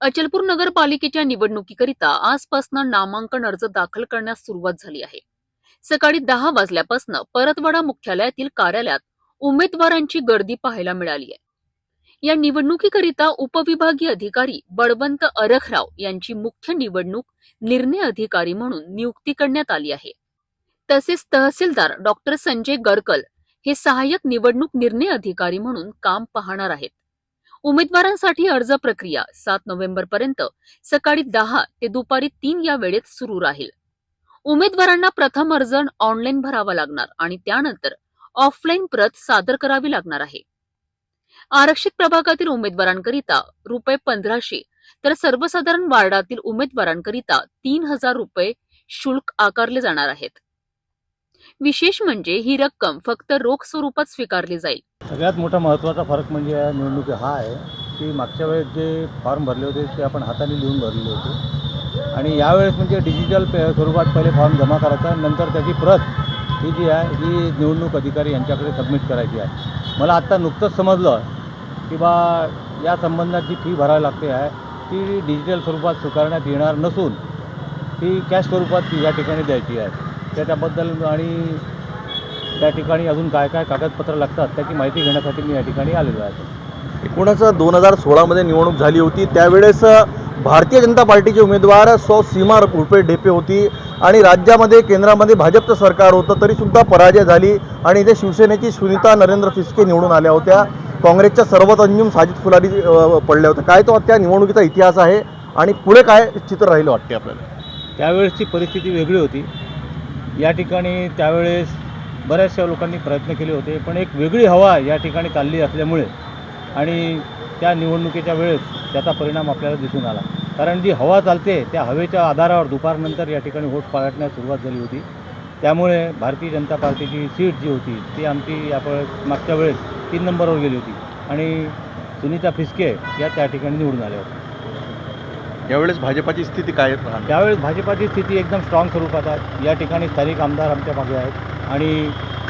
अचलपूर नगरपालिकेच्या निवडणुकीकरिता आजपासून नामांकन अर्ज दाखल करण्यास सुरुवात झाली आहे. सकाळी दहा वाजल्यापासून परतवाडा मुख्यालयातील कार्यालयात उमेदवारांची गर्दी पाहायला मिळाली आहे. या निवडणुकीकरिता उपविभागीय अधिकारी बळवंत अरखराव यांची मुख्य निवडणूक निर्णय अधिकारी म्हणून नियुक्ती करण्यात आली आहे. तसेच तहसीलदार डॉक्टर संजय गरकल हे सहाय्यक निवडणूक निर्णय अधिकारी म्हणून काम पाहणार आहेत. उमेदवारांसाठी अर्ज प्रक्रिया सात नोव्हेंबर पर्यंत सकाळी दहा ते दुपारी तीन या वेळेत सुरू राहील. उमेदवारांना प्रथम अर्ज ऑनलाईन भरावा लागणार आणि त्यानंतर ऑफलाईन प्रत सादर करावी लागणार आहे. आरक्षित प्रभागातील उमेदवारांकरिता रुपये पंधराशे तर सर्वसाधारण वार्डातील उमेदवारांकरिता तीन हजार रुपये शुल्क आकारले जाणार आहेत. विशेष म्हणजे ही रक्कम फक्त रोख स्वरूपात स्वीकारली जाईल. सगळ्यात मोठा महत्त्वाचा फरक म्हणजे या निवडणुकी हा आहे की मागच्या वेळेस जे फॉर्म भरले होते ते आपण हाताने लिहून भरले होते. आणि यावेळेस म्हणजे डिजिटल पे स्वरूपात पहिले फॉर्म जमा करायचा नंतर त्याची प्रत ही जी आहे ही निवडणूक अधिकारी यांच्याकडे सबमिट करायची आहे. मला आत्ता नुकतंच समजलं की बा या संबंधात जी फी भरावी लागते आहे ती डिजिटल स्वरूपात स्वीकारण्यात येणार नसून ती कॅश स्वरूपात या ठिकाणी द्यायची आहे. त्याच्याबद्दल आणि त्या ठिकाणी अजून काय काय कागदपत्र लागतात त्याची माहिती घेण्यासाठी मी या ठिकाणी आलेलो आहे. एकूणच दोन हजार सोळामध्ये निवडणूक झाली होती. त्यावेळेस भारतीय जनता पार्टीचे उमेदवार सौ सीमा रुपये ढेपे होती आणि राज्यामध्ये केंद्रामध्ये भाजपचं सरकार होतं तरीसुद्धा पराजय झाली आणि इथे शिवसेनेची सुनीता नरेंद्र फिसके निवडून आल्या होत्या. काँग्रेसच्या सर्वात अंजुम साजिद फुलारी पडल्या होत्या. काय तो त्या निवडणुकीचा इतिहास आहे आणि पुढे काय चित्र राहिलं वाटते आपल्याला? त्यावेळेसची परिस्थिती वेगळी होती. या ठिकाणी त्यावेळेस बऱ्याचशा लोकांनी प्रयत्न केले होते पण एक वेगळी हवा या ठिकाणी चालली असल्यामुळे आणि त्या निवडणुकीच्या वेळेस त्याचा परिणाम आपल्याला दिसून आला. कारण जी हवा चालते त्या हवेच्या आधारावर दुपारनंतर या ठिकाणी वोट पाळटण्यास सुरुवात झाली होती. त्यामुळे भारतीय जनता पार्टीची सीट जी होती ती आमची आपण मागच्या वेळेस तीन नंबरवर गेली होती. आणि सुनीता फिसके या त्या ठिकाणी निवडून आल्या होत्या. यावेळेस भाजपाची स्थिती काय राहणार? त्यावेळेस भाजपाची स्थिती एकदम स्ट्रॉंग स्वरूपात आहे. या ठिकाणी स्थानिक आमदार आमच्या मागे आहेत. आणि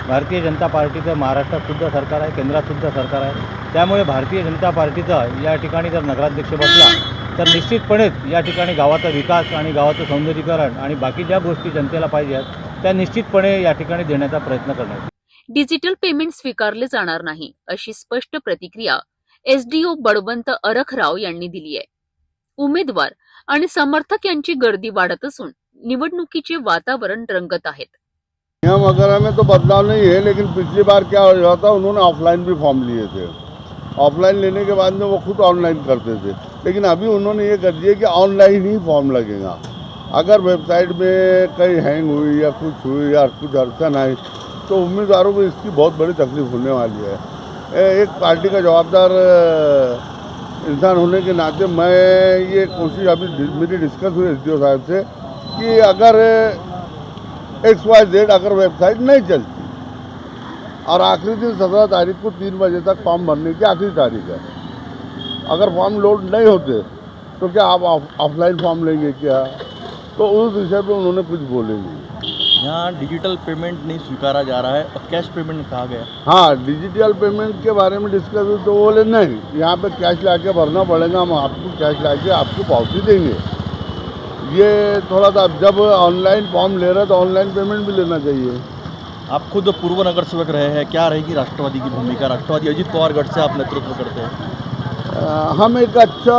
भारतीय जनता पार्टीचं महाराष्ट्रात सुद्धा सरकार आहे केंद्रात सुद्धा सरकार आहे. त्यामुळे भारतीय जनता पार्टीचा या ठिकाणी जर नगराध्यक्ष बसला तर निश्चितपणेच या ठिकाणी गावाचा विकास आणि गावाचं सौंदर्यीकरण आणि बाकी ज्या गोष्टी जनतेला पाहिजे आहेत त्या निश्चितपणे या ठिकाणी देण्याचा प्रयत्न करण्यात येईल. डिजिटल पेमेंट स्वीकारले जाणार नाही अशी स्पष्ट प्रतिक्रिया एसडीओ बळवंत अरखराव यांनी दिली आहे. उमेदवार आणि समर्थक यांची गर्दी वाढत असून निवडणुकीचे वातावरण रंगत आहेत. नियम वगैरह में तो बदलाव नहीं है लेकिन पिछली बार क्या हो रहा था उन्होंने ऑफलाइन भी फॉर्म लिए थे। ऑफलाइन लेने के बाद में वो खुद ऑनलाइन करते थे। लेकिन अभी उन्होंने ये कर दिया कि ऑनलाइन ही फॉर्म लगेगा। अगर वेबसाइट में कहीं हैंग हुई या कुछ हुई या कुछ अड़चन आई तो उम्मीदवारों को इसकी बहुत बड़ी तकलीफ होने वाली है। एक पार्टी का जवाबदार इंसान होने के नाते मैं ये कोशिश अभी मेरी डिस्कस हुई एस साहब से कि अगर एक्स वाई जेड अगर वेबसाइट नहीं चलती और आखिरी दिन सत्रह तारीख को तीन बजे तक फॉर्म भरने की आखिरी तारीख है, अगर फॉर्म लोड नहीं होते तो क्या आप ऑफ- ऑफलाइन फॉर्म लेंगे क्या? तो उस विषय पे उन्होंने कुछ बोले नहीं। यहाँ डिजिटल पेमेंट नहीं स्वीकारा जा रहा है और कैश पेमेंट कहा गया हाँ? डिजिटल पेमेंट के बारे में डिस्कस तो वो बोले नहीं यहाँ पे कैश ला के भरना पड़ेगा हम आपको कैश ला के आपको पावती देंगे। ये थोड़ा सा जब ऑनलाइन फॉर्म ले रहे तो ऑनलाइन पेमेंट भी लेना चाहिए। आप खुद पूर्व नगर सेवक रहे हैं क्या रहेगी राष्ट्रवादी की भूमिका? राष्ट्रवादी अजित पवार गढ़ से आप नेतृत्व करते हैं। हम एक अच्छा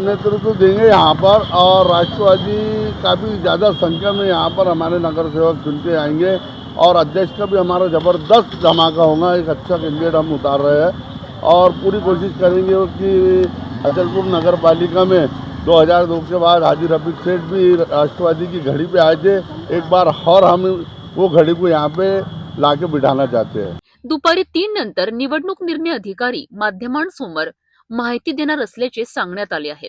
नेतृत्व देंगे यहाँ पर और राष्ट्रवादी काफ़ी ज़्यादा संख्या में यहाँ पर हमारे नगर सेवक चुन के आएँगे और अध्यक्ष का भी हमारा ज़बरदस्त धमाका होगा, एक अच्छा कैंडिडेट हम उतार रहे हैं। और पूरी कोशिश करेंगे कि अचलपुर नगर पालिका में 2002 के बाद हाजी रफीक सेठ भी राष्ट्रवादी की घड़ी पे आए थे। एक बार और हम वो घड़ी को यहाँ पे ला के बिठाना चाहते हैं। दुपारी तीन नंतर निवडणूक निर्णय अधिकारी माध्यमांसमोर माहिती देणार असल्याचे सांगण्यात आले आहे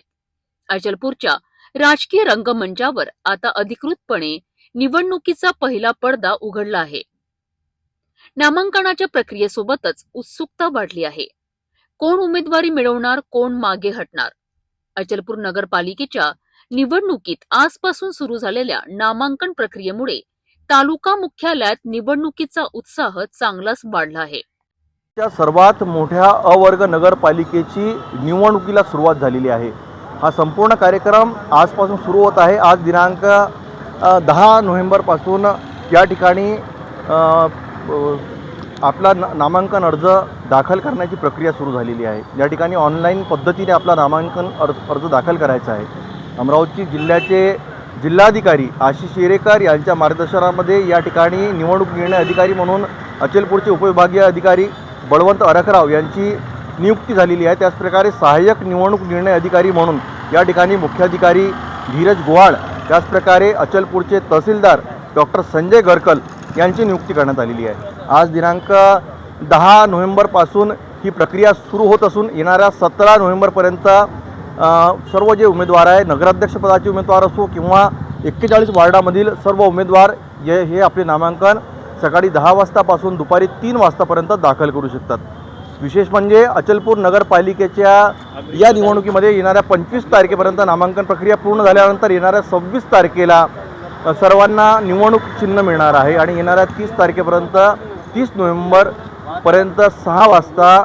अचलपूरच्या राजकीय रंगमंचावर आता अधिकृतपणे निवडणुकीचा पहिला पडदा उघडला आहे. नामांकनाच्या प्रक्रियेसोबतच उत्सुकता वाढली आहे. कोण उमेदवारी मिळवणार कोण मागे हटणार? अचलपूर नगरपालिकेच्या निवडणुकीत आजपासून सुरू झालेल्या नामांकन प्रक्रियेमुळे तालुका मुख्यालयात निवडणुकीचा उत्साह चांगलाच वाढला आहे. त्या सर्वात मोठ्या अवर्ग नगरपालिकेची निवडणुकीला सुरुवात झालेली आहे. हा संपूर्ण कार्यक्रम आजपासून सुरू होत आहे. आज दिनांक दहा नोव्हेंबरपासून या ठिकाणी आपला न नामांकन अर्ज दाखल करण्याची प्रक्रिया सुरू झालेली आहे. या ठिकाणी ऑनलाईन पद्धतीने आपला नामांकन अर्ज अर्ज दाखल करायचा आहे. अमरावती जिल्ह्याचे जिल्हाधिकारी आशिष शिरेकर यांच्या मार्गदर्शनामध्ये या ठिकाणी निवडणूक निर्णय अधिकारी म्हणून अचलपूरचे उपविभागीय अधिकारी बळवंत अरखराव यांची नियुक्ती झालेली आहे. त्याचप्रकारे सहाय्यक निवडणूक निर्णय अधिकारी म्हणून या ठिकाणी मुख्याधिकारी धीरज गोहाळ त्याचप्रकारे अचलपूरचे तहसीलदार डॉक्टर संजय गरकल यांची नियुक्ती करण्यात आलेली आहे. आज दिनांक दहा नोव्हेंबरपासून ही प्रक्रिया सुरू होत असून येणाऱ्या सतरा नोव्हेंबरपर्यंत सर्व जे उमेदवार आहे नगराध्यक्षपदाचे उमेदवार असो किंवा एक्केचाळीस वार्डामधील सर्व उमेदवार ये हे आपले नामांकन सकाळी दहा वाजतापासून दुपारी तीन वाजतापर्यंत दाखल करू शकतात. विशेष म्हणजे अचलपूर नगरपालिकेच्या या निवडणुकीमध्ये येणाऱ्या पंचवीस तारखेपर्यंत नामांकन प्रक्रिया पूर्ण झाल्यानंतर येणाऱ्या सव्वीस तारखेला सर्वांना निवडणूक चिन्ह मिळणार आहे आणि येणाऱ्या तीस तारखेपर्यंत तीस नोव्हेंबरपर्यंत सहा वाजता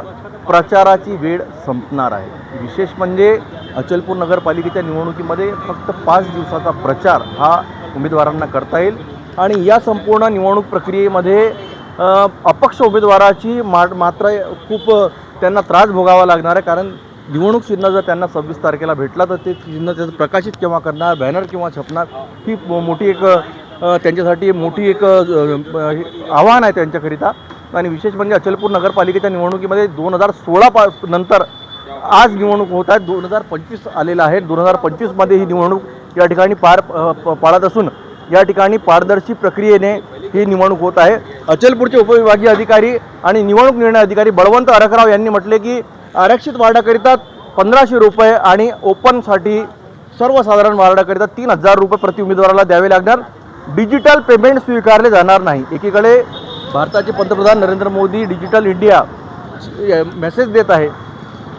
प्रचाराची वेळ संपणार आहे. विशेष म्हणजे अचलपूर नगरपालिकेच्या निवडणुकीमध्ये फक्त पाच दिवसाचा प्रचार हा उमेदवारांना करता येईल. आणि या संपूर्ण निवडणूक प्रक्रियेमध्ये अपक्ष उमेदवाराची मा मात्र खूप त्यांना त्रास भोगावा लागणार आहे. कारण निवडणूक चिन्ह जर त्यांना सव्वीस तारखेला भेटला तर ते चिन्ह त्याचं प्रकाशित केव्हा करणार बॅनर किंवा छपणार ही मोठी एक त्यांच्यासाठी मोठी एक हे आव्हान आहे त्यांच्याकरिता. आणि विशेष म्हणजे अचलपूर नगरपालिकेच्या निवडणुकीमध्ये दोन हजार सोळा पा नंतर आज निवडणूक होत आहे. दोन हजार पंचवीस आलेलं आहे. दोन हजार पंचवीसमध्ये ही निवडणूक या ठिकाणी पार अ, प- पाडत असून या ठिकाणी पारदर्शी प्रक्रियेने ही निवडणूक होत आहे. अचलपूरचे उपविभागीय अधिकारी आणि निवडणूक निर्णय अधिकारी बळवंत अरखराव यांनी म्हटले की आरक्षित वार्डाकरिता पंधराशे रुपये आणि ओपनसाठी सर्वसाधारण वार्डाकरिता तीन हजार रुपये प्रति उमेदवाराला द्यावे लागणार. डिजिटल पेमेंट स्वीकारले जाणार नाही. एकीकडे भारताचे पंतप्रधान Narendra Modi digital India message देत आहे.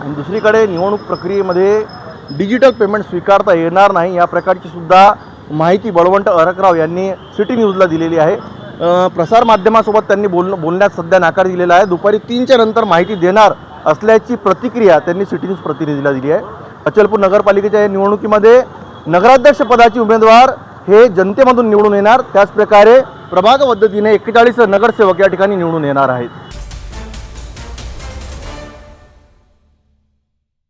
आणि दुसरीकडे निवडणूक प्रक्रियेमध्ये डिजिटल पेमेंट स्वीकारता येणार नाही या प्रकारची सुद्धा माहिती बळवंत अरकराव यांनी सिटी न्यूजला दिलेली आहे. प्रसारमाध्यमासोबत त्यांनी बोल बोलण्यात सध्या नकार दिलेला आहे. दुपारी तीनच्या नंतर माहिती देणार असल्याची प्रतिक्रिया त्यांनी सिटी न्यूज प्रतिनिधीला दिली आहे. अचलपूर नगरपालिकेच्या या निवडणुकीमध्ये नगराध्यक्षपदाची उमेदवार हे जनतेमधून निवडून येणार. त्याचप्रकारे प्रभाग पद्धतीने एक्केचाळीस नगरसेवक या ठिकाणी निवडून येणार आहेत.